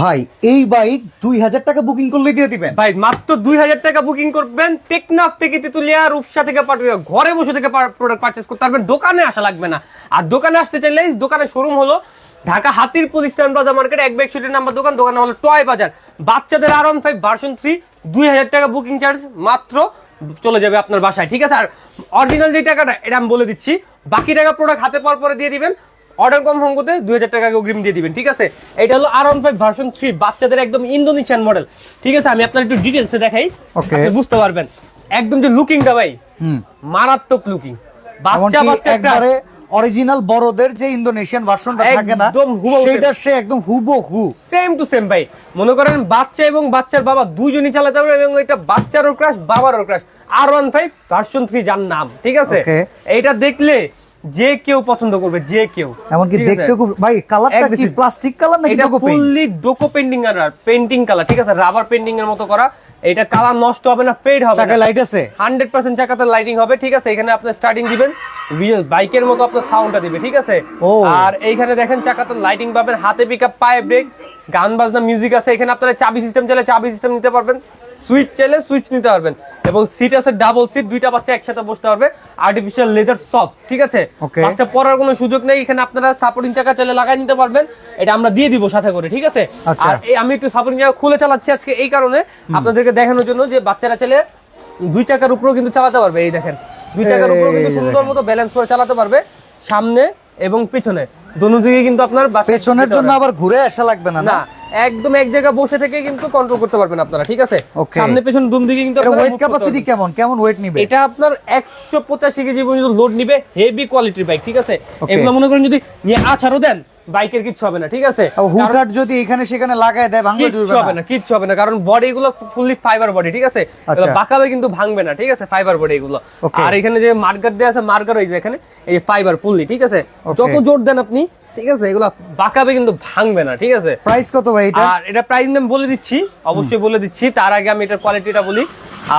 ভাই, এই বাইক দুই হাজার টাকা বুকিং করলে দিয়ে দিবেন। ভাই, মাত্র দুই হাজার টাকা বুকিং করবেন, টেকনাফ থেকে তেতুলিয়া, রূপসা থেকে পাটুরিয়া, ঘরে বসে থেকে প্রোডাক্ট পারচেস করতে পারবেন, দোকানে আসা লাগবে না। আর দোকানে আসতে চাইলে দোকানের শোরুম হলো ঢাকা হাতির প্রতিষ্ঠান বাজার মার্কেট, এক ব্যাগ শুটের নাম্বার দোকান দোকান হলো টয় বাজার। বাচ্চাদের R one five version three দুই হাজার টাকা বুকিং চার্জ মাত্র চলে যাবে আপনার বাসায়, ঠিক আছে? আর অরিজিনাল যে টাকাটা, এটা আমি বলে দিচ্ছি, বাকি টাকা প্রোডাক্ট হাতে পাওয়ার পরে দিয়ে দিবেন অর্ডার কনফার্ম করতে দুই হাজার টাকা অগ্রিম দিয়ে দিবেন ঠিক আছে? এটা হলো R one five version three বাচ্চাদের একদম ইন্দোনেশিয়ান মডেল ঠিক আছে? আমি আপনার একটু ডিটেলসে দেখাই বুঝতে পারবেন। একদম যে লুকিংটা ভাই মারাত্মক লুকিং বাচ্চা বাচ্চা একবারে অরিজিনাল বড়দের যে ইন্দোনেশিয়ান ভার্সনটা থাকে না একদম হুবহু সেটা সে একদম হুবহু। সেম টু সেম ভাই। মনে করেন বাচ্চা এবং বাচ্চার বাবা দুইজনই চালাতে পারবে এবং এটা বাচ্চারও ক্রাশ বাবারও crush R one five version three যার নাম ঠিক আছে. এইটা দেখলে যে কেউ পছন্দ করবে যে কেউ। এমনকি দেখতে খুব ভাই কালারটা কি? প্লাস্টিক কালার নাকি এটা Duco paint fully Duco painting আর পেন্টিং কালার ঠিক আছে? রাবার পেন্টিং এর মতো করা। এটা কালার নষ্ট হবে না ফেড হবে চাকায় লাইট আছে? হান্ড্রেড পার্সেন্ট চাকাতে লাইটিং হবে ঠিক আছে? এখানে আপনার স্টার্টিং দিবেন রিয়েল বাইকের মতো আপনার সাউন্ডটা দিবে ঠিক আছে? আর এইখানে দেখেন চাকাতে লাইটিং পাবেন হাতে পিক আপ পায়ে ব্রেক গান বাজনা মিউজিক আছে। এখানে আপনারা চাবি সিস্টেম চাইলে চাবি সিস্টেম নিতে পারবেন। সুইচ চাইলে সুইচ নিতে পারবেন। এবং সিট আছে ডাবল সিট দুইটা বাচ্চা একসাথে বসতে পারবে। আর্টিফিশিয়াল লেদার সফট ঠিক আছে. বাচ্চা পড়ার কোনো সুযোগ নেই এখানে আপনারা সাপোর্টিং চাকা চাইলে লাগাই নিতে পারবেন। এটা আমরা দিয়ে দিব সাথে করে ঠিক আছে? আচ্ছা। আর এই আমি একটু সাপোর্টিং চাকা খুলে চালাচ্ছি আজকে এই কারণে। আপনাদেরকে দেখানোর জন্য যে বাচ্চারা চাইলে দুই চাকার উপরেও কিন্তু চালাতে পারবে এই দেখেন। দুই চাকার উপরেও কিন্তু সুন্দর মতো ব্যালেন্স করে চালাতে পারবে সামনে এবং পিছনে। দোনো দিকে কিন্তু আপনার পেছনের জন্য আবার ঘুরে আসা লাগবে না না? একদম এক জায়গায় বসে থেকে কিন্তু কন্ট্রোল করতে পারবেন আপনারা ঠিক আছে? সামনে পেছন দুম দিকে কিন্তু ওয়েট ক্যাপাসিটি কেমন? কেমন ওয়েট নিবে? এটা আপনার একশো পঁচাশি কেজি পর্যন্ত লোড নিবে হেভি কোয়ালিটির বাইক ঠিক আছে? এগুলো মনে করেন যদি আছাড়ও দেন। বাইকের কিচ্ছু হবে না ঠিক আছে? হুটার যদি এখানে সেখানে লাগায় দেয় ভাঙবে কিচ্ছু হবে না না কিচ্ছু হবে না কারণ বডি গুলো ফুললি ফাইবার বডি ঠিক আছে? আচ্ছা। বাঁকাবে কিন্তু ভাঙবে না ঠিক আছে ফাইবার বডি এগুলো। আর এখানে যে মার্কার দেওয়া আছে মার্কার ওই যে এখানে এই ফাইবার ফুললি ঠিক আছে? যত জোর দেন আপনি ঠিক আছে এগুলো বাঁকাবে কিন্তু ভাঙবে না ঠিক আছে? প্রাইস কত ভাই এটা? আর এটা প্রাইস নাম বলে দিচ্ছি অবশ্যই বলে দিচ্ছি তার আগে আমি এটার কোয়ালিটিটা বলি।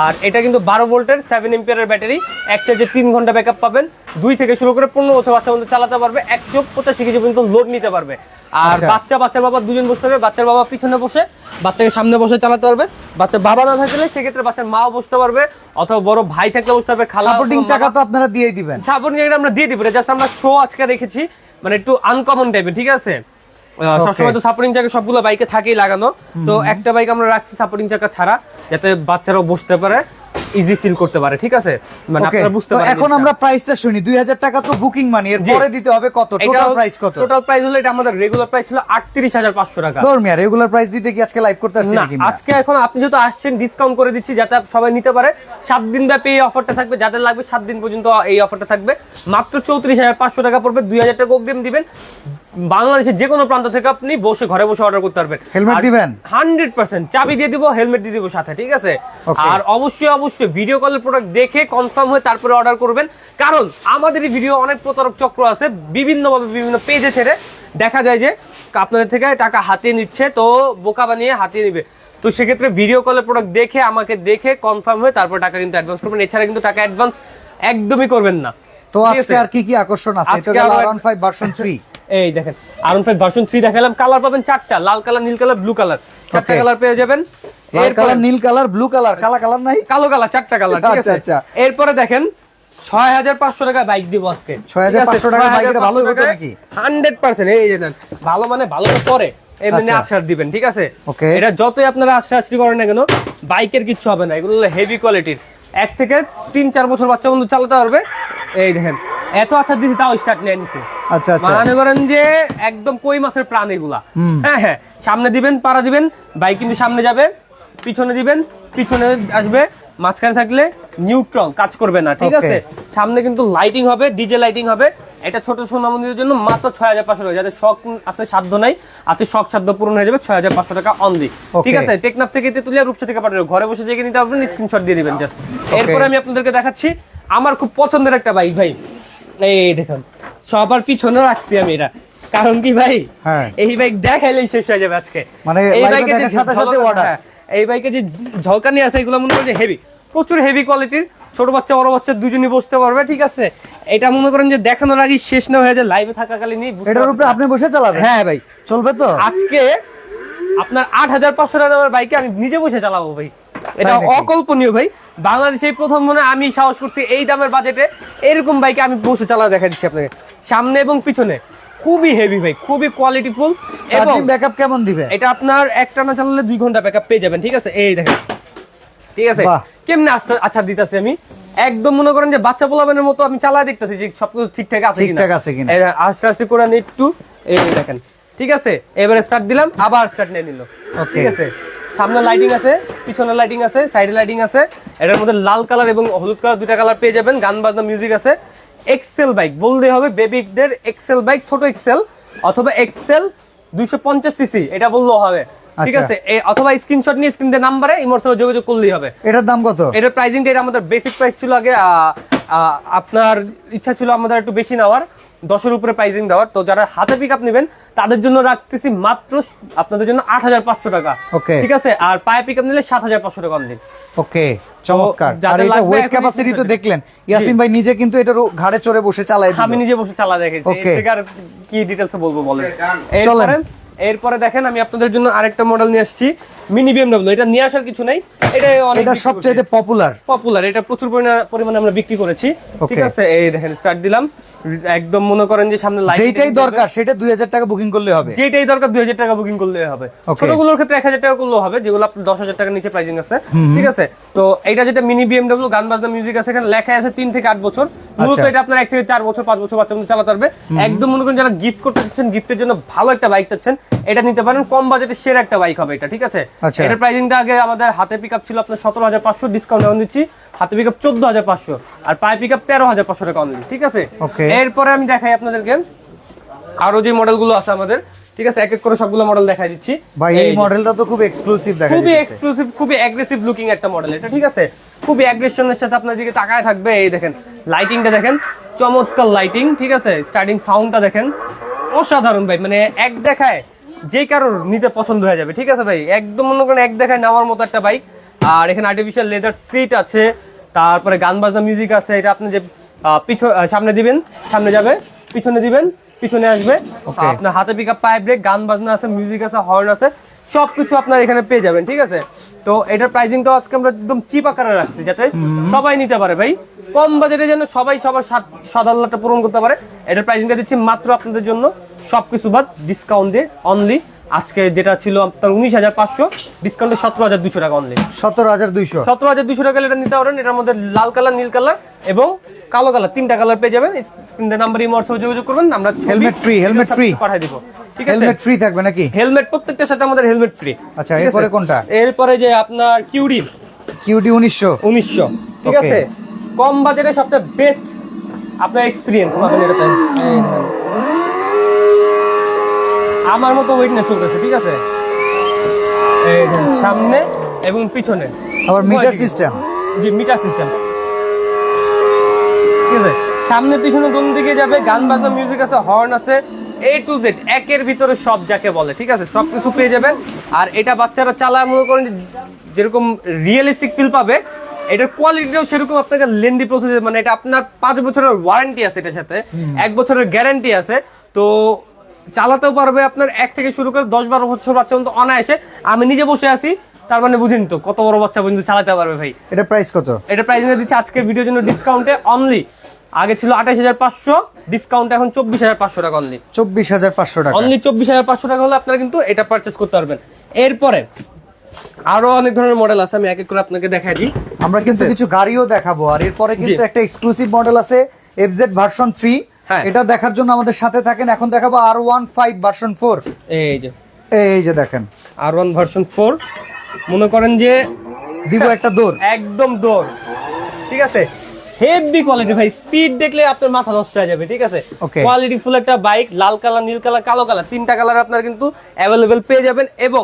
আর এটা কিন্তু বারো ভোল্টের সেভেন এম্পিয়ারের ব্যাটারি এক চার্জে তিন ঘণ্টা ব্যাকআপ পাবেন। দুই থেকে শুরু করে পনেরো বছর বাচ্চা পর্যন্ত চালাতে পারবে একশো পঁচাশি কেজি পর্যন্ত লোড নিতে পারবে। আর আচ্ছা। বাচ্চা বাচ্চার বাবা দুজন বসতে পারবে বাচ্চার বাবা পিছনে বসে বাচ্চাকে সামনে বসে চালাতে পারবে। বাচ্চার বাবা না থাকলে সেক্ষেত্রে বাচ্চার মাও বসতে পারবে অথবা বড় ভাই থাকলে বসতে পারবে খালা সাপোর্টিং চাকা তো আপনারা দিয়েই দিবেন। সাপোর্টিং জায়গাটা আমরা দিয়ে দিব জাস্ট আমরা শো আজকে রেখেছি। মানে একটু আনকমন টাইপের ঠিক আছে. সবসময় তো সাপোর্টিং চাকা সবগুলো বাইকে থাকেই লাগানো। তো একটা বাইক আমরা রাখছি সাপোর্টিং চাকা ছাড়া যাতে বাচ্চারাও বসতে পারে। ইজি ফিল করতে পারে ঠিক আছে? মানে আপনারা বুঝতে তো পারেন এখন আমরা প্রাইসটা শুনি দুই হাজার টাকা তো বুকিং মানি এর পরে দিতে হবে কত? টোটাল প্রাইস কত? টোটাল প্রাইস হলো এটা আমাদের রেগুলার প্রাইস ছিল আটত্রিশ হাজার পাঁচশো টাকা। ধর্মিয়া রেগুলার প্রাইস দিতে কি আজকে লাইভ করতে আসছে না নাকি আজকে এখন আপনি যেহেতু আসছেন ডিসকাউন্ট করে দিচ্ছি যাতে সবাই নিতে পারে। সাত দিন ব্যাপী এই অফারটা থাকবে যাদের লাগবে সাত দিন পর্যন্ত এই অফারটা থাকবে। মাত্র চৌত্রিশ হাজার পাঁচশো টাকা পড়বে দুই হাজার টাকা অগ্রিম দিবেন। বাংলাদেশের যে কোনো প্রান্ত থেকে আপনি বসে ঘরে বসে অর্ডার করতে পারবেন। Helmet দিবেন? হান্ড্রেড পার্সেন্ট চাবি দিয়ে দিব হেলমেট দিয়ে দিব সাথে ঠিক আছে? আর অবশ্যই অবশ্যই ভিডিও কলের প্রোডাক্ট দেখে কনফার্ম হয়ে তারপরে অর্ডার করবেন। কারণ আমাদের এই ভিডিও অনেক প্রতারক চক্র আছে বিভিন্নভাবে বিভিন্ন পেজে ছেড়ে দেখা যায় যে আপনাদের থেকে টাকা হাতিয়ে নিচ্ছে তো বোকা বানিয়ে হাতিয়ে নিবে। তো সেক্ষেত্রে ভিডিও কলের প্রোডাক্ট দেখে আমাকে দেখে কনফার্ম হয়ে তারপর টাকা কিন্তু অ্যাডভান্স করবেন। এছাড়া কিন্তু টাকা অ্যাডভান্স একদমই করবেন না। তো আজকে আর কি কি আকর্ষণ আছে? এটা আবার- আরন ফাইভ ভার্সন থ্রি এই দেখেন R one five version three দেখালাম। কালার পাবেন চারটা লাল কালার নীল কালার ব্লু কালার চারটা কালার পেয়ে যাবেন। লাল কালার নীল কালার ব্লু কালার কালা কালার নাই? কালো কালার চারটা কালার ঠিক আচ্ছা, আছে? আচ্ছা। এরপরে দেখেন ছয় হাজার পাঁচশো টাকা বাইক দিব আজকে। 6,500 টাকায় bike এটা ভালোই হতো নাকি? হান্ড্রেড পার্সেন্ট এই যে। ভালো মানে ভালো পরে এমনি আচ্ছা। আশ্বাস দিবেন ঠিক আছে? এটা যতই আপনারা আশ্বাস করেন না কেন বাইকের কিচ্ছু হবে না এগুলো হেভি কোয়ালিটির এক থেকে তিন চার বছর বাচ্চা বন্ধু চালাতে পারবে। এই দেখেন এত আচ্ছা দিছি তাও স্টার্ট নিয়ে নিছে। আচ্ছা আচ্ছা। মনে করেন যে একদম কই মাছের প্রাণ এগুলা। হ্যাঁ হ্যাঁ সামনে দিবেন পাড়া দিবেন বাইক কিন্তু সামনে যাবে। পিছনে দিবেন পিছনে আসবে মাঝখানে থাকলে নিউট্রন কাজ করবে না ঠিক আছে? সামনে কিন্তু লাইটিং হবে ডিজে লাইটিং হবে। এটা ছোট সোনামন্দিরের জন্য মাত্র ছয় হাজার পাঁচশো টাকা। যাদের শখ আছে সাধ্য নাই আছে শখ সাধ্য পূরণ হয়ে যাবে ছয় হাজার পাঁচশো টাকা অনলি. ঠিক আছে? টেকনাফ থেকে তুলে রূপসা থেকে পাঠাবে ঘরে বসে যেয়ে নিতে পারবেন স্ক্রিনশট দিয়ে দিবেন জাস্ট এরপরে আমি আপনাদেরকে দেখাচ্ছি আমার খুব পছন্দের একটা বাইক ভাই। এই দেখুন সবার পিছনে রাখছি আমি এটা। কারণ কি ভাই? হ্যাঁ। এই বাইক দেখাইলেই শেষ হয়ে যাবে আজকে। মানে এই live এ বাইকে যে দেখার সাথে সাথে। হ্যাঁ, এই বাইকে যে ঝলকানি আছে এগুলো মনে করে যে হেভি প্রচুর হেভি কোয়ালিটির ছোট বাচ্চা বড় বাচ্চা দুজনই বসতে পারবে ঠিক আছে? এটা মনে করেন যে দেখানোর আগে শেষ না হয়ে যায় লাইভে থাকাকালীনই বুঝতে এটার উপরে আপনি বসে চালাবেন? হ্যাঁ ভাই। চলবে তো? আজকে আপনার আট হাজার পাঁচশো টাকার বাইকে আমি নিজে বসে চালাবো ভাই। এটা অকল্পনীয় ভাই। বাংলাদেশে প্রথম মনে আমি সাহস করছি এই দামের বাজেটে এরকম বাইকে আমি বসে চালা দেখা দিচ্ছি আপনাকে। সামনে এবং পিছনে। খুবই হেভি ভাই খুবই কোয়ালিটিফুল এবং ব্যাকআপ কেমন দিবে? এটা আপনার একটা না চালালে দুই ঘণ্টা ব্যাকআপ পেয়ে যাবেন ঠিক আছে? এই দেখেন। ঠিক আছে? কেমনে আস্তে আচ্ছা দিতেছি আমি। একদম মনে করেন যে বাচ্চা পোলাবেনের মতো আমি চালায় দেখতেছি যে সবকিছু ঠিকঠাক আছে কিনা। ঠিকঠাক আছে কিনা। আস্তে আস্তে করে একটু। এই দেখেন। ঠিক আছে? এবারে স্টার্ট দিলাম আবার স্টার্ট নিয়ে নিল. ঠিক আছে? সামনে লাইটিং আছে পিছনে লাইটিং আছে সাইডে লাইটিং আছে। এটার মধ্যে লাল কালার এবং হলুদ কালার দুইটা কালার পেয়ে যাবেন। গান বাজনা মিউজিক আছে। এক্সেল বাইক বলতে হবে বেবিকদের এক্সেল বাইক ছোট এক্সেল অথবা এক্সেল দুইশো পঞ্চাশ সিসি এটা বললেও হবে। ঠিক আচ্ছা। আছে? অথবা স্ক্রিনশট নিয়ে স্ক্রিন নাম্বারে ইমোর সঙ্গে যোগাযোগ করলেই হবে। এটার দাম কত? এটার প্রাইসিংটা এটা আমাদের বেসিক প্রাইস ছিল আগে আপনার ইচ্ছা ছিল আমাদের একটু বেশি নেওয়ার দশের উপরে প্রাইজিং দেওয়ার তো যারা হাতে পিক আপ নেবেন তাদের জন্য রাখতেছি মাত্র আপনাদের জন্য আট হাজার পাঁচশো টাকা. ঠিক আছে? আর পায়ে পিক আপ নিলে সাত হাজার পাঁচশো টাকা অনলি ওকে চমৎকার। আর এটা ওয়েট ক্যাপাসিটি তো দেখলেন। ইয়াসিন ভাই নিজে কিন্তু এটার ঘাড়ে চড়ে বসে চালায় আমি নিজে বসে চালা দেখেছি। আর কি ডিটেলস বলব বলেন। চলেন। এরপরে দেখেন আমি আপনাদের জন্য আরেকটা মডেল নিয়ে আসছি। মিনি বিএমডব্লিউ এটা নিয়ে আসার কিছু নাই। এটা অনেক এটা সবচেয়ে পপুলার পপুলার এটা প্রচুর পরিমাণে- পরিমাণে আমরা বিক্রি করেছি। ঠিক আছে? এই দেখেন স্টার্ট দিলাম। একদম মনে করেন যে সামনে লাইট যেইটাই দরকার সেটা দুই হাজার টাকা বুকিং করলে হবে। যেটাই দরকার দুই হাজার টাকা বুকিং করলে হবে। ছোটগুলোর ক্ষেত্রে এক হাজার টাকা করলেও হবে যেগুলো আপনার দশ হাজার টাকার নিচে প্রাইজিং আছে। ঠিক আছে? তো এটা যেটা মিনি বিএমডব্লিউ গান বাজনা মিউজিক আছে এখানে লেখা আছে তিন থেকে আট বছর। মূলত আচ্ছা। এটা আপনার এক থেকে চার বছর পাঁচ বছর বাচ্চা মধ্যে চালাতে পারবে। একদম মনে করেন যারা গিফট করতে চাচ্ছেন গিফটের জন্য ভালো একটা বাইক চাচ্ছেন এটা নিতে পারেন। কম বাজেটের সেরা একটা বাইক হবে এটা ঠিক আছে? আচ্ছা। এটার প্রাইজিংটা আগে আমাদের হাতে পিক ছিল আপনার সতেরো হাজার পাঁচশো ডিসকাউন্ট এখন দিচ্ছি। হাতে পিক আপ চোদ্দ হাজার পাঁচশো আর পায়ে পিক আপ তেরো হাজার পাঁচশো টাকা অনলি ঠিক আছে. এরপরে আমি দেখাই আপনাদেরকে আরও যে মডেলগুলো আছে আমাদের ঠিক আছে? এক এক করে সবগুলো মডেল দেখাই দিচ্ছি। ভাই এই মডেলটা তো খুব এক্সক্লুসিভ দেখা খুবই এক্সক্লুসিভ খুবই অ্যাগ্রেসিভ লুকিং একটা মডেল এটা ঠিক আছে? খুবই অ্যাগ্রেশনের সাথে আপনার দিকে তাকায় থাকবে এই দেখেন লাইটিংটা দেখেন চমৎকার লাইটিং ঠিক আছে? স্টার্টিং সাউন্ডটা দেখেন অসাধারণ ভাই মানে এক দেখায় যে কারোর নিতে পছন্দ হয়ে যাবে ঠিক আছে ভাই? একদম মনে করেন এক দেখায় নেওয়ার মতো একটা বাইক আর এখানে আর্টিফিশিয়াল লেদার সিট আছে। তারপরে গান বাজনা মিউজিক আছে। এটা আপনি যে পিছনে সামনে দিবেন সামনে যাবে পিছনে দিবেন পিছনে আসবে। আপনার হাতে পিক আপ পায়ে ব্রেক গান বাজনা আছে মিউজিক আছে হর্ন আছে সবকিছু আপনার এখানে পেয়ে যাবেন ঠিক আছে? তো এটার প্রাইসিং তো আজকে আমরা একদম চিপ আকারে রাখছি যাতে সবাই নিতে পারে ভাই। কম বাজেটে যেন সবাই সবার সাধারণটা পূরণ করতে পারে। এটার প্রাইসিংটা দিচ্ছি মাত্র আপনাদের জন্য। সবকিছু বাদ ডিসকাউন্ট দিয়ে অনলি আজকে যেটা ছিল আপনার উনিশ হাজার পাঁচশো ডিসকাউন্টে সতেরো হাজার দুশো টাকা অনলি সতেরো হাজার দুইশো। সতেরো হাজার দুশো টাকা এটা নিতে পারেন। এটার মধ্যে লাল কালার নীল কালার এবং কালো কালার তিনটা কালার পেয়ে যাবেন। তিনটা নাম্বার হোয়াটসঅ্যাপে যোগাযোগ করবেন। আমরা হেলমেট ফ্রি হেলমেট ফ্রি পাঠিয়ে দিব। ঠিক আছে? হেলমেট ফ্রি থাকবে নাকি? হেলমেট প্রত্যেকটার সাথে আমাদের হেলমেট ফ্রি আচ্ছা, এরপরে কোনটা? এরপরে যে আপনার কিউডি কিউডি উনিশশো। উনিশশো। ঠিক আছে? কম বাজেটে সবচেয়ে বেস্ট আপনার এক্সপিরিয়েন্স পাবেন এটাতে। আমার মতো ওয়েট না চলতেছে ঠিক আছে? এই সামনে এবং পিছনে। আবার মিটার সিস্টেম জি মিটার সিস্টেম ঠিক আছে? সামনে পিছনে কোন দিকে যাবে? গান বাজনা মিউজিক আছে হর্ন আছে এ টু জেড একের ভিতরে সব যাকে বলে ঠিক আছে? সব কিছু পেয়ে যাবেন। আর এটা বাচ্চারা চালায় মনে করেন যে যেরকম রিয়েলিস্টিক ফিল পাবে এটার কোয়ালিটিও সেরকম আপনাকে লেন্দি প্রসেস মানে এটা আপনার পাঁচ বছরের ওয়ারেন্টি আছে এটার সাথে। এক বছরের গ্যারান্টি আছে। তো চালাতেও পারবে আপনার এক থেকে শুরু করে দশ বারো বছর বাচ্চা পর্যন্ত অনায়াসে। আমি নিজে বসে আছি তার মানে বুঝেন তো কত বড় বাচ্চা পর্যন্ত চালাতে পারবে ভাই। এটা প্রাইস কত? এটা প্রাইস দিচ্ছে আজকের ভিডিওর জন্য ডিসকাউন্টে অনলি আগে ছিল আঠাশ হাজার পাঁচশো ডিসকাউন্ট এখন চব্বিশ হাজার পাঁচশো টাকা অনলি চব্বিশ হাজার পাঁচশো টাকা। অনলি চব্বিশ হাজার পাঁচশো টাকা হলে আপনারা কিন্তু এটা পারচেস করতে পারবেন। এরপরে আরও অনেক ধরনের মডেল আছে আমি এক এক করে আপনাকে দেখাই দিই। আমরা কিন্তু কিছু গাড়িও দেখাবো আর এরপরে কিন্তু একটা এক্সক্লুসিভ মডেল আছে এফজেড ভার্সন থ্রি। এটা দেখার জন্য আমাদের সাথে থাকেন। এখন দেখাবো R one five version four এই যে। এই যে দেখেন। আর ওয়ান ভার্সন ফোর মনে করেন যে দিব একটা দৌড়। একদম দৌড়। ঠিক আছে? হেভি কোয়ালিটি ভাই। স্পিড দেখলে আপনার মাথা নষ্ট হয়ে যাবে ঠিক আছে. কোয়ালিটি ফুল একটা বাইক লাল কালার নীল কালার কালো কালার। তিনটা কালার আপনার কিন্তু অ্যাভেলেবেল পেয়ে যাবেন এবং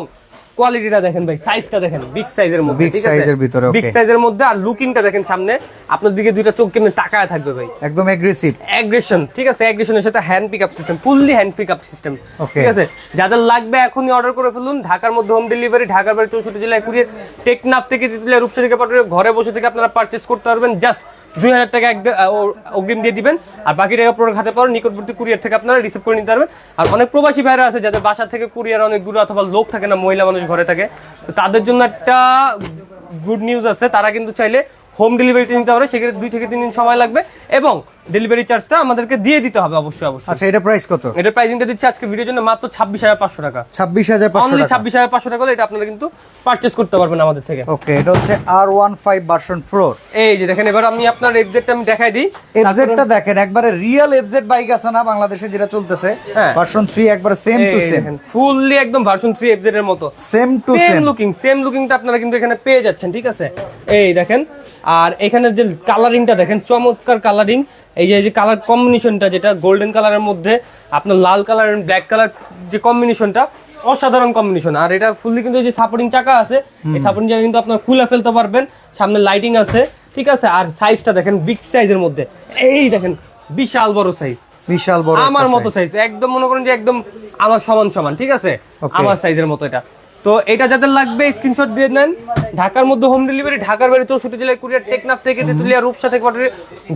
কোয়ালিটিটা দেখেন ভাই সাইজটা দেখেন বিগ সাইজের মধ্যে size এর ভিতরে, বিগ সাইজের মধ্যে আর লুকিংটা দেখেন সামনে আপনার দিকে দুইটা চোখ কেমনে তাকায় থাকবে ভাই। একদম এগ্রেসিভ অ্যাগ্রেশন ঠিক আছে? অ্যাগ্রেশনের সাথে hand pick up system fully hand pick up system ঠিক আছে? যাদের লাগবে এখনই অর্ডার করে ফেলুন ঢাকার মধ্যে হোম ডেলিভারি ঢাকার বাইরে চৌষট্টি জেলায় কুরিয়ার টেকনাফ থেকে তিতুলিয়া রূপসা থেকে ঘরে বসে থেকে আপনারা পারচেস করতে পারবেন জাস্ট দুই হাজার টাকা এক- অগ্রিম দিয়ে দিবেন। আর বাকি টাকা প্রোডাক্ট হাতে পাওয়ার নিকটবর্তী কুরিয়ার থেকে আপনারা রিসিভ করে নিতে পারবেন। আর অনেক প্রবাসী ভাইরা আছে যাদের বাসা থেকে কুরিয়ার অনেক দূরে অথবা লোক থাকে না, মহিলা মানুষ ঘরে থাকে। তো তাদের জন্য একটা গুড নিউজ আছে। তারা কিন্তু চাইলে হোম ডেলিভারিতে নিতে পারে। সেক্ষেত্রে দুই থেকে তিন দিন সময় লাগবে। এবং ডেলিভারি চার্জটা আমাদেরকে দিয়ে দিতে হবে অবশ্যই অবশ্যই। আচ্ছা এটা প্রাইস কত? এটার প্রাইসিংটা দিচ্ছে আজকে ভিডিওর জন্য মাত্র ছাব্বিশ হাজার পাঁচশো টাকা। ছাব্বিশ হাজার পাঁচশো অনলি টাকা। ছাব্বিশ হাজার পাঁচশো টাকা হলে এটা আপনারা কিন্তু পারচেস করতে পারবেন আমাদের থেকে। ওকে এটা হচ্ছে R one five version four এই যে দেখেন এবার আমি আপনার এক্সেটটা আমি দেখাই দিই। এফজেডটা দেখেন একবারে রিয়েল এফজেড বাইক আছে না বাংলাদেশে যেটা চলতেছে। হ্যাঁ। ভার্সন থ্রি একবারে সেম টু সেম ফুললি একদম ভার্সন থ্রি এফজেড এর মতো। Same to same same looking same লুকিংটা আপনারা কিন্তু এখানে পেয়ে যাচ্ছেন ঠিক আছে? এই দেখেন আর এখানে যে কালারিংটা দেখেন চমৎকার কালারিং এই যে কালার কম্বিনেশনটা যেটা গোল্ডেন কালারের মধ্যে আপনার লাল কালার ব্ল্যাক কালার যে কম্বিনেশনটা অসাধারণ কম্বিনেশন আর এটা ফুললি কিন্তু এই যে সাপোর্টিং চাকা আছে এই সাপোর্টিং চাকা কিন্তু আপনার খুলে ফেলতে পারবেন। সামনে লাইটিং আছে ঠিক আছে? আর সাইজটা দেখেন বিগ সাইজের মধ্যে। এই দেখেন বিশাল বড় সাইজ বিশাল বড় আমার মতো সাইজ একদম মনে করেন যে একদম আমার সমান সমান ঠিক আছে. আমার সাইজের মতো এটা। তো এটা যাদের লাগবে স্ক্রিনশট দিয়ে নেন। ঢাকার মধ্যে হোম ডেলিভারি ঢাকার বাড়ি চৌষট্টি জেলায় কুরিয়ার টেকনাফ থেকে তেতুলিয়া রূপসা থেকে পাঠালে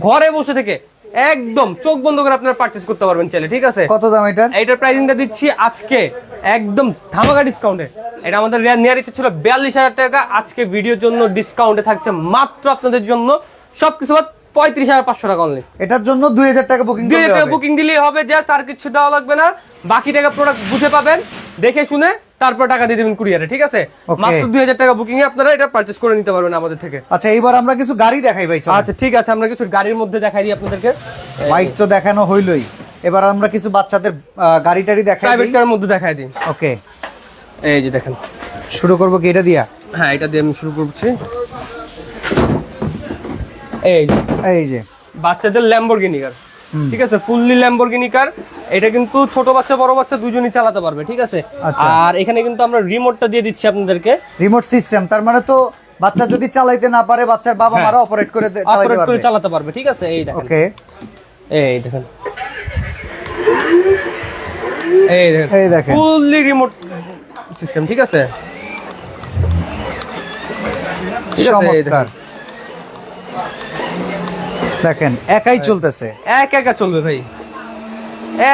ঘরে বসে থেকে একদম চোখ বন্ধ করে আপনারা পারচেস করতে পারবেন চাইলে ঠিক আছে? কত দাম এটা এটার প্রাইসিংটা দিচ্ছি আজকে একদম ধামাকা ডিসকাউন্টে এটা আমাদের নেওয়ার ইচ্ছে ছিল বিয়াল্লিশ হাজার টাকা। আজকে ভিডিওর জন্য ডিসকাউন্টে থাকছে মাত্র আপনাদের জন্য সবকিছু পঁয়ত্রিশ হাজার পাঁচশো টাকা অনলি এটার জন্য দুই হাজার টাকা বুকিং দুই হাজার টাকা বুকিং দিলেই হবে জাস্ট আর কিছু দেওয়া লাগবে না। বাকি টাকা প্রোডাক্ট বুঝে পাবেন দেখে শুনে তারপর টাকা দিয়ে দেবেন কুরিয়ারে ঠিক আছে. মাত্র দুই হাজার টাকা বুকিং এ আপনারা এটা পারচেস করে নিতে পারবেন আমাদের থেকে। আচ্ছা এইবার আমরা কিছু গাড়ি দেখাই ভাই আচ্ছা ঠিক আছে আমরা কিছু গাড়ির মধ্যে দেখাই দিই আপনাদেরকে। বাইক তো দেখানো হইলই। এবার আমরা কিছু বাচ্চাদের গাড়ি টাড়ি দেখাই প্রাইভেট কারের মধ্যে দেখাই দিই। ওকে এই যে দেখেন। শুরু করব কি এটা দিয়া? হ্যাঁ এটা দিয়ে আমি শুরু করছি। এই এই যে। বাচ্চাদের ল্যাম্বরগিনি কার ঠিক আছে? ফুললি ল্যাম্বরগিনি কার এটা কিন্তু ছোট বাচ্চা বড় বাচ্চা দুজনই চালাতে পারবে ঠিক আছে? আচ্ছা। আর এখানে কিন্তু আমরা রিমোটটা দিয়ে দিচ্ছি আপনাদেরকে। রিমোট সিস্টেম তার মানে তো বাচ্চা যদি চালাইতে না পারে বাচ্চার বাবা। মারা অপারেট করে অপারেট করে চালাতে পারবে ঠিক আছে? এই দেখেন। ওকে এই দেখেন। এই দেখেন। এই দেখেন। ফুললি রিমোট সিস্টেম ঠিক আছে? চমৎকার। দেখেন একাই চলতেছে। এক একা চলবে ভাই।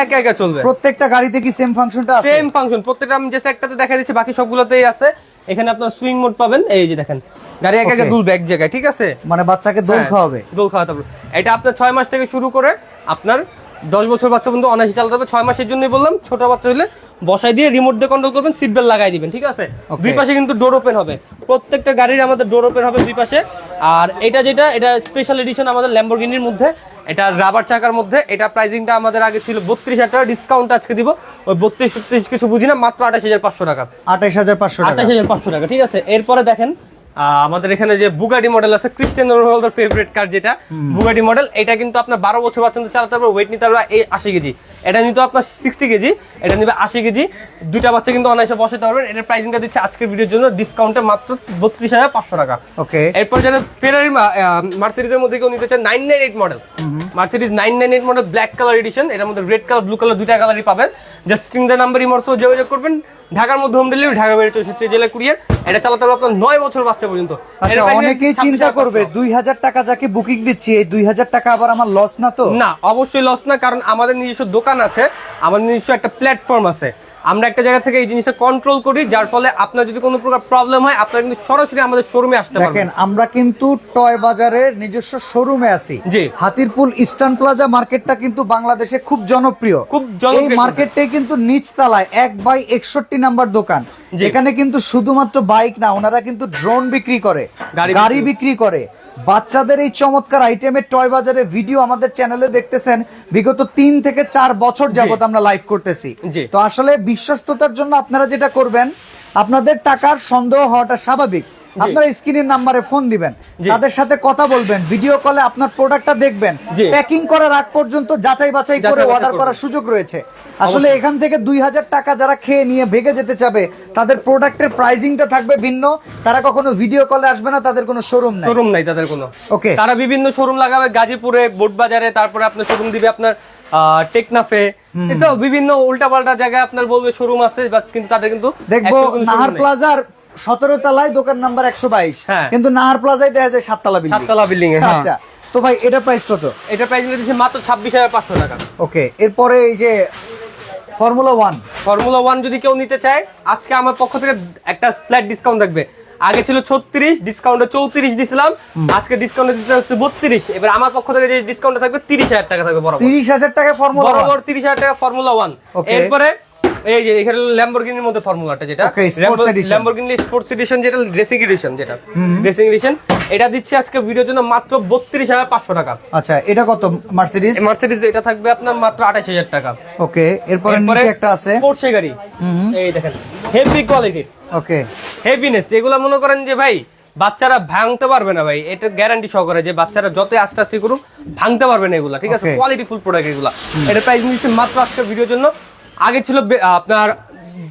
এক একা চলবে। প্রত্যেকটা গাড়িতে কি সেম ফাংশনটা আছে? সেম ফাংশন প্রত্যেকটা আমি জাস্ট একটাতে দেখা দিচ্ছি বাকি সবগুলোতেই আছে। এখানে আপনার সুইং মোড পাবেন এই যে দেখেন। গাড়ি এক একা Okay. দুলবে জায়গায় ঠিক আছে? মানে বাচ্চাকে দোল হ্যাঁ, খাওয়াবে? দোল খাওয়াতে হবে। এটা আপনার ছয় মাস থেকে শুরু করে আপনার দশ বছর বাচ্চা পর্যন্ত অনায়াসে চালাতে হবে। ছয় মাসের জন্যই বললাম ছোট বাচ্চা হলে বসাই দিয়ে রিমোট দিয়ে কন্ট্রোল করবেন সিট বেল্ট লাগাই দিবেন ঠিক আছে? দুই পাশে কিন্তু ডোর ওপেন হবে। প্রত্যেকটা গাড়ির আমাদের ডোর ওপেন হবে দুই পাশে। আর এটা যেটা এটা স্পেশাল এডিশন আমাদের ল্যাম্বরগিনির মধ্যে এটা রাবার চাকার মধ্যে এটা প্রাইসিংটা আমাদের আগে ছিল বত্রিশ হাজার টাকা ডিসকাউন্ট আজকে দিব। ওই বত্রিশ সত্রিশ কিছু বুঝি না মাত্র আঠাশ হাজার পাঁচশো টাকা। আঠাশ হাজার পাঁচশো আঠাশ হাজার পাঁচশো টাকা ঠিক আছে? এরপরে দেখেন আমাদের এখানে যে বুগাটি মডেল আছে ক্রিস্টিয়ানো রোনালদোর ফেভারিট কার যেটা বুগাটি মডেল এটা কিন্তু আপনার বারো বছর বাচ্চা চালাতে পারবে ওয়েট নিতে পারবে এই আশি কেজি। এটা নিতে আপনার সিক্সটি কেজি এটা নিবে আশি কেজি। দুইটা বাচ্চা কিন্তু অনায়াসে বসাতে পারবেন। এটার প্রাইসিংটা দিচ্ছে আজকের ভিডিওর জন্য ডিসকাউন্টে মাত্র বত্রিশ হাজার পাঁচশো টাকা। ওকে এরপর যারা ফেরারি মার্সিডিজের মধ্যে কেউ নিতে চান nine nine eight model Mercedes nine nine eight model black colour edition এটার মধ্যে রেড কালার ব্লু কালার দুইটা কালারই পাবেন। জাস্ট স্ক্রিন দ্য নাম্বার ইমর্স যোগাযোগ করবেন। ঢাকার মধ্যে হোম ডেলিভারি ঢাকা বেড়ে চৌষট্টি জেলা কুরিয়ার। এটা চালাতে হবে আপনার নয় বছর বাচ্চা পর্যন্ত। আচ্ছা অনেকেই চিন্তা করবে দুই হাজার টাকা যাকে বুকিং দিচ্ছি এই দুই হাজার টাকা আবার আমার লস না তো? না অবশ্যই লস না কারণ আমাদের নিজস্ব দোকান আছে আমাদের নিজস্ব একটা প্ল্যাটফর্ম আছে। আমরা একটা জায়গা থেকে এই জিনিসটা কন্ট্রোল করি যার ফলে আপনার যদি কোনো প্রকার প্রবলেম হয় আপনারা কিন্তু সরাসরি আমাদের শোরুমে আসতে দেখেন পারবেন আমরা কিন্তু টয় বাজারের নিজস্ব শোরুমে আছি। জি। হাতিরপুল ইস্টার্ন প্লাজা মার্কেটটা কিন্তু বাংলাদেশে খুব জনপ্রিয়। খুব জনপ্রিয়। এই মার্কেটটাই কিন্তু নিচ তলায় এক বাই একষট্টি নাম্বার দোকান। এখানে কিন্তু শুধুমাত্র বাইক না ওনারা কিন্তু ড্রোন বিক্রি করে গাড়ি। বিক্রি করে। বাচ্চাদের এই চমৎকার আইটেমের টয় বাজারে ভিডিও আমাদের চ্যানেলে দেখতেছেন। বিগত তিন থেকে চার বছর যাবত আমরা লাইভ করতেছি। তো আসলে বিশ্বস্ততার জন্য আপনারা যেটা করবেন আপনাদের টাকার সন্দেহ হওয়াটা স্বাভাবিক। আপনারা স্ক্রিনের নাম্বারে ফোন দিবেন। তাদের সাথে কথা বলবেন ভিডিও কলে আপনার প্রোডাক্টটা দেখবেন। প্যাকিং করার আগ পর্যন্ত যাচাই বাছাই করে অর্ডার করার সুযোগ রয়েছে। আসলে এখান থেকে দুই হাজার টাকা যারা খেয়ে নিয়ে ভেগে যেতে চাবে তাদের প্রোডাক্টের প্রাইজিংটা থাকবে ভিন্ন। তারা কখনো ভিডিও কলে আসবে না তাদের কোনো শোরুম নাই। শোরুম নাই তাদের কোনো। ওকে তারা বিভিন্ন শোরুম লাগাবে গাজীপুরে বোটবাজারে তারপরে আপনার শোরুম দিবে আপনার টেকনাফে। তো বিভিন্ন উল্টাপাল্টা জায়গায় আপনার বলবে শোরুম আছে কিন্তু তাদের কিন্তু দেখব নাহার প্লাজার সতেরো তলায় দোকান নাম্বার একশো বাইশ। হ্যাঁ। কিন্তু নাহার প্লাজায় দেখা যায় সাততলা বিল্ডিং সাততলা বিল্ডিং এ হ্যাঁ। আচ্ছা তো ভাই এটা প্রাইস কত? এটা প্রাইস দিচ্ছি মাত্র ছাব্বিশ হাজার পাঁচশো টাকা। ওকে এরপরে এই যে ফর্মুলা ওয়ান ফর্মুলা ওয়ান যদি কেউ নিতে চায় আজকে আমার পক্ষ থেকে একটা ফ্ল্যাট ডিসকাউন্ট থাকবে। আগে ছিল ছত্রিশ ডিসকাউন্টে চৌত্রিশ দিছিলাম। আজকে ডিসকাউন্টে দিতে হচ্ছে বত্রিশ। এবার আমার পক্ষ থেকে যে ডিসকাউন্ট থাকবে তিরিশ হাজার টাকা থাকবে বরাবর। তিরিশ হাজার টাকা ফর্মুলা বরাবর তিরিশ হাজার টাকা ফর্মুলা ওয়ান. এরপরে এই যে এখানে ল্যাম্বরগিনির মধ্যে ফর্মুলাটা যেটা. ল্যাম্বরগিনি স্পোর্টস এডিশন যেটা রেসিং এডিশন যেটা রেসিং এডিশন এটা দিচ্ছে আজকে ভিডিওর জন্য মাত্র বত্রিশ হাজার পাঁচশো টাকা। আচ্ছা এটা কত? মার্সিডিজ মার্সিডিজ এটা থাকবে আপনার মাত্র আঠাশ হাজার টাকা। ওকে এরপরে নিচে একটা আছে। গাড়ি। এই দেখেন হেভি কোয়ালিটির ওকে হেভিনেস এগুলো মনে করেন যে ভাই বাচ্চারা ভাঙতে পারবে না ভাই এটা গ্যারান্টি সহকারে যে বাচ্চারা যত আস্তে আস্তে করুক ভাঙতে পারবে না এগুলা ঠিক আছে? কোয়ালিটি ফুল প্রোডাক্ট এগুলা। এটা প্রাইস নিচ্ছে মাত্র আজকে ভিডিওর জন্য আগে ছিল আপনার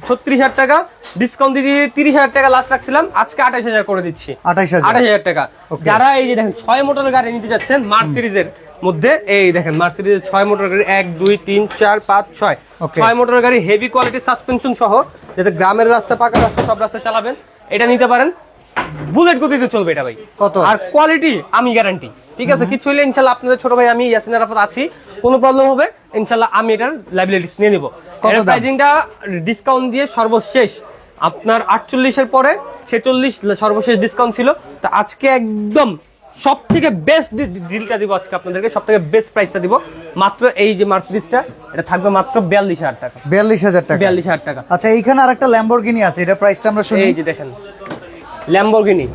ছত্রিশ হাজার টাকা ডিসকাউন্ট দিয়ে তিরিশ হাজার টাকা লাস্ট রাখছিলাম আজকে আঠাশ হাজার করে দিচ্ছি। আঠাশ হাজার। টাকা। যারা এই যে দেখেন ছয় মোটর গাড়ি নিতে যাচ্ছেন মার্চ সিরিজের মধ্যে এই দেখেন মার্চ সিরিজের ছয় মোটর গাড়ি এক দুই তিন চার পাঁচ ছয়। ছয় মোটর গাড়ি হেভি কোয়ালিটি সাসপেনশন সহ যাতে গ্রামের রাস্তা পাকা রাস্তা সব রাস্তা চালাবেন এটা নিতে পারেন। বুলেট গতিতে চলবে এটা ভাই। কত? আর কোয়ালিটি আমি গ্যারান্টি ঠিক আছে? কিছু হলে ইনশাল্লাহ আপনাদের ছোট ভাই আমি ইয়াসিন আরাফাত আছি কোনো প্রবলেম হবে ইনশাল্লাহ আমি এটার লাইবিলিটিস নিয়ে নিব। কত প্রাইজিংটা ডিসকাউন্ট দিয়ে সর্বশেষ। আপনার আটচল্লিশের পরে ছেচল্লিশ সর্বশেষ ডিসকাউন্ট ছিল। তো আজকে একদম সব থেকে বেস্ট ডিলটা দিব আজকে আপনাদেরকে সব থেকে বেস্ট প্রাইসটা দিব। মাত্র এই যে মার্সিডিসটা এটা থাকবে মাত্র বিয়াল্লিশ হাজার টাকা। বিয়াল্লিশ হাজার টাকা। বিয়াল্লিশ হাজার টাকা। আচ্ছা এইখানে আর একটা ল্যাম্বরগিনি আছে এটা প্রাইসটা আমরা শুনি। এই যে দেখেন ল্যাম্বরগিনি.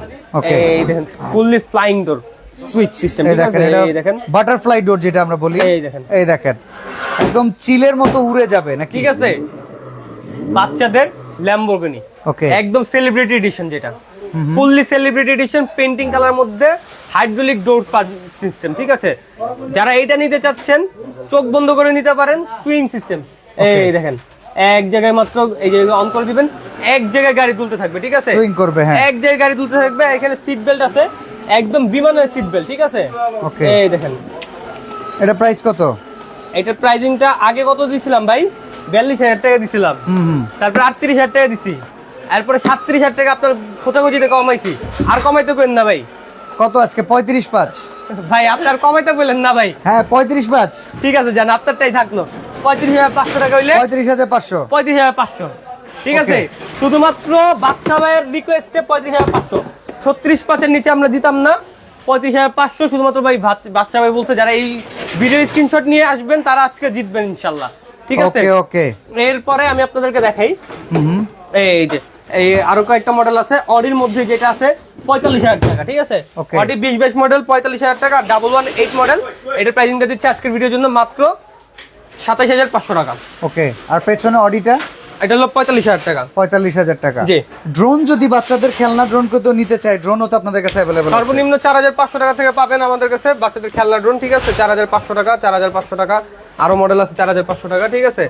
এই দেখেন fully flying door switch system এই দেখেন বাটারফ্লাই ডোর যেটা আমরা বলি। এই দেখেন। এই দেখেন। একদম চিলের মতো উড়ে যাবে নাকি? ঠিক আছে। বাচ্চাদের ল্যাম্বরগিনি ওকে। একদম সেলিব্রিটি এডিশন যেটা। Fully celebrity edition painting colour মধ্যে হাইড্রোলিক ডোর সিস্টেম ঠিক আছে? যারা এটা নিতে চাচ্ছেন চোখ বন্ধ করে নিতে পারেন সুইং সিস্টেম এই দেখেন এক জায়গায় মাত্র এই যে অন করে দিবেন এক জায়গায় গাড়ি তুলতে থাকবে ঠিক আছে? Swing করবে, হ্যাঁ। এক জায়গায় গাড়ি তুলতে থাকবে এখানে সিট বেল্ট আছে একদম বিমানের সিট বেল্ট ঠিক আছে? Okay. এই দেখেন। এটা প্রাইস কত? এটার প্রাইজিংটা আগে কত দিছিলাম ভাই? বিয়াল্লিশ হাজার টাকা দিছিলাম। তারপরে আটত্রিশ হাজার টাকা দিছি। এরপরে সাতত্রিশ হাজার টাকা আপনার খোঁচাখুচিতে কমাইছি। আর কমাইতে করেন না ভাই। কত আজকে? পঁয়ত্রিশ পাঁচ। ভাই আপনার কমাইতে বললেন না ভাই। হ্যাঁ পঁয়ত্রিশ পাঁচ। ঠিক আছে জান আপনারটাই থাকল। পঁয়ত্রিশ হাজার পাঁচশো টাকা হইলে পঁয়ত্রিশ হাজার পাঁচশো। পঁয়ত্রিশ হাজার পাঁচশো। ঠিক আছে? শুধুমাত্র বাচ্চা ভাইয়ের রিকোয়েস্টে পঁয়ত্রিশ হাজার পাঁচশো। ছত্রিশ পাঁচের নিচে আমরা দিতাম না। পঁয়ত্রিশ হাজার পাঁচশো শুধুমাত্র ভাই বাচ্চা ভাই বলছে যারা এই ভিডিও স্ক্রিনশট নিয়ে আসবেন তারা আজকে জিতবেন ইনশাল্লাহ। ঠিক আছে? ওকে এরপরে আমি আপনাদেরকে দেখাই। এই যে এই আরও কয়েকটা মডেল আছে। অডির মধ্যে যেটা আছে পঁয়তাল্লিশ হাজার টাকা ঠিক আছে. অডি বিশ বাইশ মডেল পঁয়তাল্লিশ হাজার টাকা ডাবল ওয়ান এইট মডেল এটার প্রাইসিংটা দিচ্ছে আজকের ভিডিওর জন্য মাত্র সাতাশ হাজার পাঁচশো টাকা। ওকে আর পেছনে অডিটা এটা হলো পঁয়তাল্লিশ হাজার টাকা। পঁয়তাল্লিশ হাজার টাকা। জি। ড্রোন যদি বাচ্চাদের খেলনা ড্রোন কেউ নিতে চায় ড্রোনও তো আপনাদের কাছে অ্যাভেলেবল সর্বনিম্ন চার হাজার পাঁচশো টাকা থেকে পাবেন আমাদের কাছে। বাচ্চাদের খেলনা ড্রোন ঠিক আছে? চার হাজার পাঁচশো টাকা চার হাজার পাঁচশো টাকা। আরও মডেল আছে চার হাজার পাঁচশো টাকা ঠিক আছে?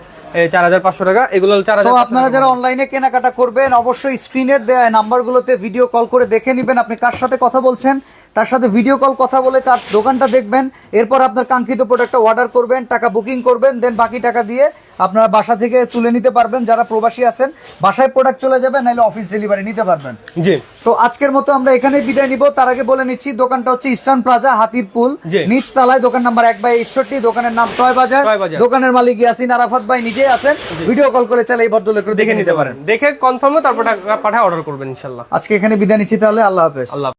চার হাজার পাঁচশো টাকা এগুলো চার হাজার আপনারা যারা অনলাইনে কেনাকাটা করবেন অবশ্যই স্ক্রিনের দেওয়া নাম্বারগুলোতে ভিডিও কল করে দেখে নেবেন। আপনি কার সাথে কথা বলছেন? তার সাথে ভিডিও কল কথা বলে তার দোকানটা দেখবেন এরপর আপনার কাঙ্ক্ষিত প্রোডাক্টটা অর্ডার করবেন টাকা বুকিং করবেন দেন বাকি টাকা দিয়ে আপনারা বাসা থেকে তুলে নিতে পারবেন যারা প্রবাসী আছেন বাসায় প্রোডাক্ট চলে যাবে নাহলে অফিস ডেলিভারি নিতে পারবেন। জি। তো আজকের মতো আমরা এখানেই বিদায় নিব তার আগে বলে নিচ্ছি দোকানটা হচ্ছে ইস্টার্ন প্লাজা হাতির পুল নিচ তলায় দোকান নাম্বার এক বাই একষট্টি দোকানের নাম টয় বাজার। দোকানের মালিক ইয়াসিন আরাফাত ভাই নিজেই আছেন। ভিডিও কল করে চাইলে এই ভদ্রলোকের দেখে নিতে পারেন। দেখে কনফার্মে তারপর টাকা পাঠায় অর্ডার করবেন ইনশাল্লাহ। আজকে এখানে বিদায় নিচ্ছি তাহলে আল্লাহ হাফেজ। আল্লাহ